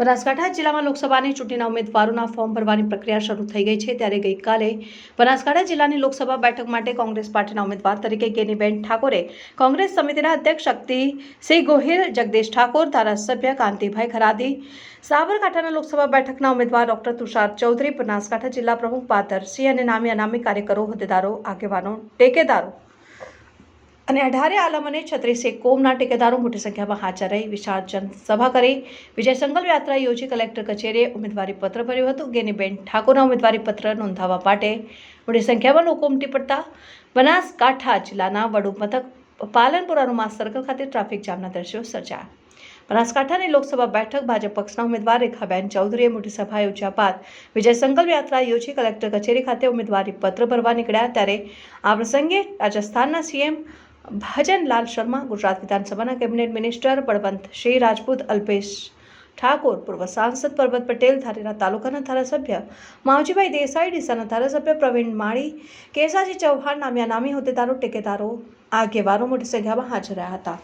બનાસકાંઠા જિલ્લામાં લોકસભાની ચૂંટણીના ઉમેદવારોના ફોર્મ ભરવાની પ્રક્રિયા શરૂ થઈ ગઈ છે ત્યારે ગઈકાલે બનાસકાંઠા જિલ્લાની લોકસભા બેઠક માટે કોંગ્રેસ પાર્ટીના ઉમેદવાર તરીકે કેનીબેન ઠાકોરે કોંગ્રેસ સમિતિના અધ્યક્ષ શક્તિસિંહ ગોહિલ, જગદીશ ઠાકોર, ધારાસભ્ય કાંતિભાઈ ખરાદી, સાબરકાંઠાના લોકસભા બેઠકના ઉમેદવાર ડોક્ટર તુષાર ચૌધરી, બનાસકાંઠા જિલ્લા પ્રમુખ પાદરસિંહ અને નામી અનામી કાર્યકરો, હોદ્દેદારો, આગેવાનો, ટેકેદારો અને અઢારે આલમ અને છત્રીસે કોમના ટેકેદારો મોટી સંખ્યામાં હાજર રહી. વિશાળ જનસભા કરી. વિજય સંકલ્પ યાત્રા યોજી કલેક્ટર કચેરીએ ઉમેદવારી પત્ર ભર્યું હતું. ગેનીબેન ઠાકોરના ઉમેદવારી પત્ર નોંધાવવા માટે મોટી સંખ્યામાં લોકો ઉમટી પડતા. બનાસકાંઠા જિલ્લાના વડુ મથક પાલનપુરાનું માસ સર્કલ ખાતે ટ્રાફિક જામના દ્રશ્યો સર્જાયા. બનાસકાંઠાની લોકસભા બેઠક ભાજપ પક્ષના ઉમેદવાર રેખાબેન ચૌધરીએ મોટી સભા યોજ્યા બાદ વિજય સંકલ્પ યાત્રા યોજી કલેક્ટર કચેરી ખાતે ઉમેદવારી પત્ર ભરવા નીકળ્યા. ત્યારે આ પ્રસંગે રાજસ્થાનના સીએમ ભજનલાલ શર્મા, ગુજરાત વિધાનસભાના કેબિનેટ મિનિસ્ટર બળવંતસિંહ રાજપૂત અલ્પેશ ઠાકોર, પૂર્વ સાંસદ પરબત પટેલ, ધારેરા તાલુકાના ધારાસભ્ય માવજીભાઈ દેસાઈ, ડીસાના ધારાસભ્ય પ્રવીણ માળી, કેસાજી ચૌહાણ, નામ્યા નામી હોદ્દેદારો, ટેકેદારો, આગેવાનો મોટી સંખ્યામાં હાજર રહ્યા હતા.